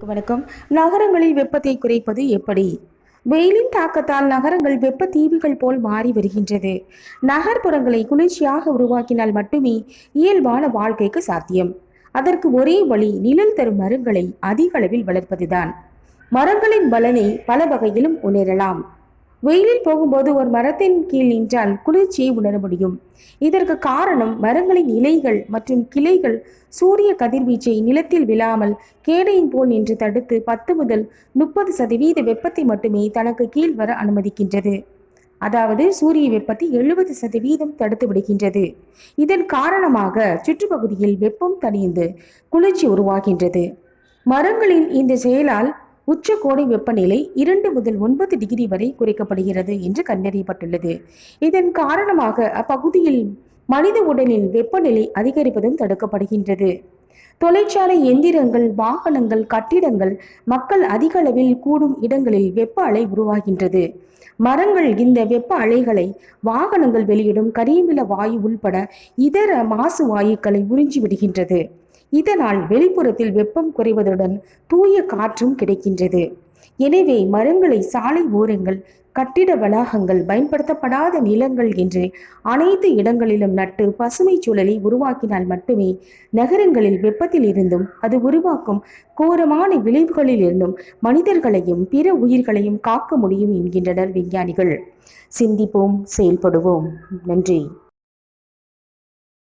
வணக்கம். நகரங்களில் வெப்பத்தை குறைப்பது எப்படி? வெயிலின் தாக்கத்தால் நகரங்கள் வெப்ப தீவுகள் போல் மாறி வருகின்றது. நகர்ப்புறங்களை குளிர்ச்சியாக உருவாக்கினால் மட்டுமே இயல்பான வாழ்க்கைக்கு சாத்தியம். அதற்கு ஒரே வழி நிழல் தரும் மரங்களை அதிக அளவில் வளர்ப்பதுதான். மரங்களின் பலனை பல வகையிலும் உணரலாம். வெயிலில் போகும்போது ஒரு மரத்தின் கீழ் நின்றால் குளிர்ச்சியை உணர முடியும். இதற்கு காரணம் மரங்களின் இலைகள் மற்றும் கிளைகள். சூரிய கதிர்வீச்சை நிலத்தில் விழாமல் கேடையின் போல் நின்று தடுத்து பத்து முதல் முப்பது சதவீத வெப்பத்தை மட்டுமே தனக்கு கீழ் வர அனுமதிக்கின்றது. அதாவது சூரிய வெப்பத்தை எழுபது சதவீதம் தடுத்து விடுகின்றது. இதன் காரணமாக சுற்றுப்பகுதியில் வெப்பம் தணிந்து குளிர்ச்சி உருவாகின்றது. மரங்களின் இந்த செயலால் உச்சகோடை வெப்பநிலை இரண்டு முதல் ஒன்பது டிகிரி வரை குறைக்கப்படுகிறது என்று கண்டறியப்பட்டுள்ளது. இதன் காரணமாக அப்பகுதியில் மனித உடலில் வெப்பநிலை அதிகரிப்பதும் தடுக்கப்படுகின்றது. தொழிற்சாலை எந்திரங்கள் வாகனங்கள் கட்டிடங்கள் மக்கள் அதிக அளவில் கூடும் இடங்களில் வெப்ப அலை உருவாகின்றது. மரங்கள் இந்த வெப்ப அலைகளை வாகனங்கள் வெளியிடும் கரியமில வாயு உள்பட இதர மாசு வாயுக்களை உறிஞ்சி விடுகின்றது. இதனால் வெளிப்புறத்தில் வெப்பம் குறைவதுடன் தூய காற்றும் கிடைக்கின்றது. எனவே மரங்களை சாலை ஓரங்கள் கட்டிட வளாகங்கள் பயன்படுத்தப்படாத நிலங்கள் என்று அனைத்து இடங்களிலும் நட்டு பசுமை சூழலை உருவாக்கினால் மட்டுமே நகரங்களில் வெப்பத்தில் இருந்தும் அது உருவாக்கும் கோரமான விளைவுகளில் இருந்தும் மனிதர்களையும் பிற உயிர்களையும் காக்க முடியும் என்கின்றனர் விஞ்ஞானிகள். சிந்திப்போம் செயல்படுவோம். நன்றி.